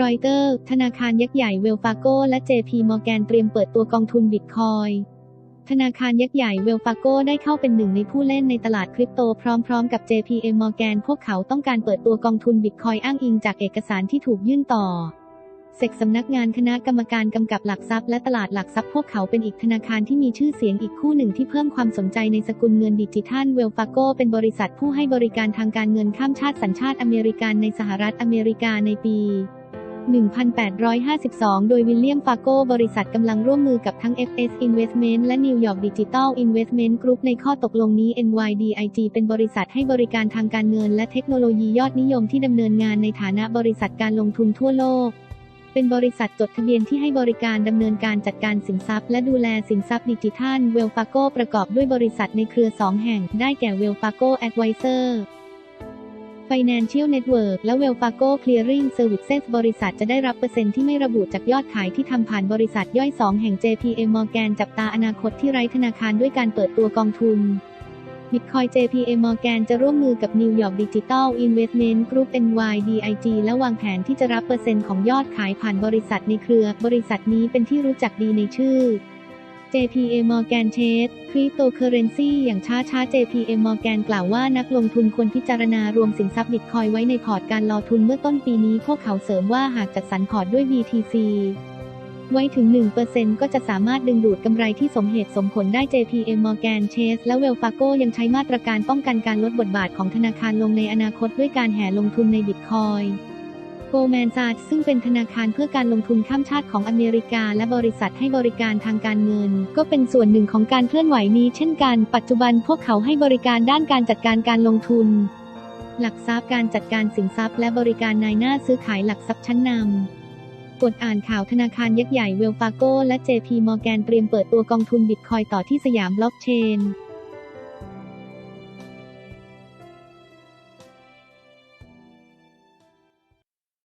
รอยเตอร์ ธนาคารยักษ์ใหญ่เวลฟาโกและ JP Morgan เตรียมเปิดตัวกองทุนบิตคอยธนาคารยักษ์ใหญ่เวลฟาโกได้เข้าเป็นหนึ่งในผู้เล่นในตลาดคริปโตพร้อมๆกับ JP Morgan พวกเขาต้องการเปิดตัวกองทุนบิตคอยอ้างอิงจากเอกสารที่ถูกยื่นต่อเซกสำนักงานคณะกรรมการกำกับหลักทรัพย์และตลาดหลักทรัพย์พวกเขาเป็นอีกธนาคารที่มีชื่อเสียงอีกคู่หนึ่งที่เพิ่มความสนใจในสกุลเงินดิจิทัลเวลฟาโกเป็นบริษัทผู้ให้บริการทางการเงินข้ามชาติสัญชาติอเมริกันในสหรัฐอเมริกาในปี 1852 โดยวิลเลียมฟาโกบริษัทกำลังร่วมมือกับทั้ง FS Investment และ New York Digital Investment Group ในข้อตกลงนี้ NYDIG เป็นบริษัทให้บริการทางการเงินและเทคโนโลยียอดนิยมที่ดำเนินงานในฐานะบริษัทการลงทุนทั่วโลก เป็นบริษัทจดทะเบียนที่ให้บริการดำเนินการจัดการสินทรัพย์และดูแลสินทรัพย์ดิจิทัลเวลฟาโกประกอบด้วยบริษัทในเครือ 2 แห่ง ได้แก่เวลฟาโกแอดไวเซอร์ Financial Network และ Wells Fargo Clearing Services บริษัทจะได้รับเปอร์เซ็นต์ที่ไม่ระบุจากยอดขายที่ทำผ่านบริษัทย่อย 2 แห่ง JPM Morgan จับตาอนาคตที่ไร้ธนาคารด้วยการเปิดตัวกองทุน Bitcoin JPM Morgan จะร่วมมือกับ New York Digital Investment Group NYDIG และวางแผนที่จะรับเปอร์เซ็นต์ของยอดขายผ่านบริษัทในเครือ บริษัทนี้เป็นที่รู้จักดีในชื่อ JPM Morgan Chase Cryptocurrency อย่างช้าช้า JPM Morgan กล่าวว่านักลงทุนควรพิจารณารวมสินทรัพย์บิตคอยไว้ในพอร์ตการลอทุนเมื่อต้นปีนี้พวกเขาเสริมว่าหากจัดสรรพอร์ตด้วย BTC ไว้ถึง 1%ก็จะสามารถดึงดูดกำไรที่สมเหตุสมผลได้ JPM Morgan Chase และ Wells Fargo ยังใช้มาตรการป้องกันการลดบทบาทของธนาคารลงในอนาคตด้วยการแห่ลงทุนในบิตคอย โกลแมนซาร์ซึ่งเป็นธนาคารเพื่อการลงทุนข้ามชาติของอเมริกา และบริษัทให้บริการทางการเงิน ก็เป็นส่วนหนึ่งของการเคลื่อนไหวนี้เช่นกัน ปัจจุบันพวกเขาให้บริการด้านการจัดการการลงทุน หลักทรัพย์การจัดการสินทรัพย์ และบริการนายหน้าซื้อขายหลักทรัพย์ชั้นนำกดอ่านข่าวธนาคารยักษ์ใหญ่เวลฟาโกและ JP Morgan เตรียมเปิดตัวกองทุนบิตคอยต่อที่สยามบล็อกเชน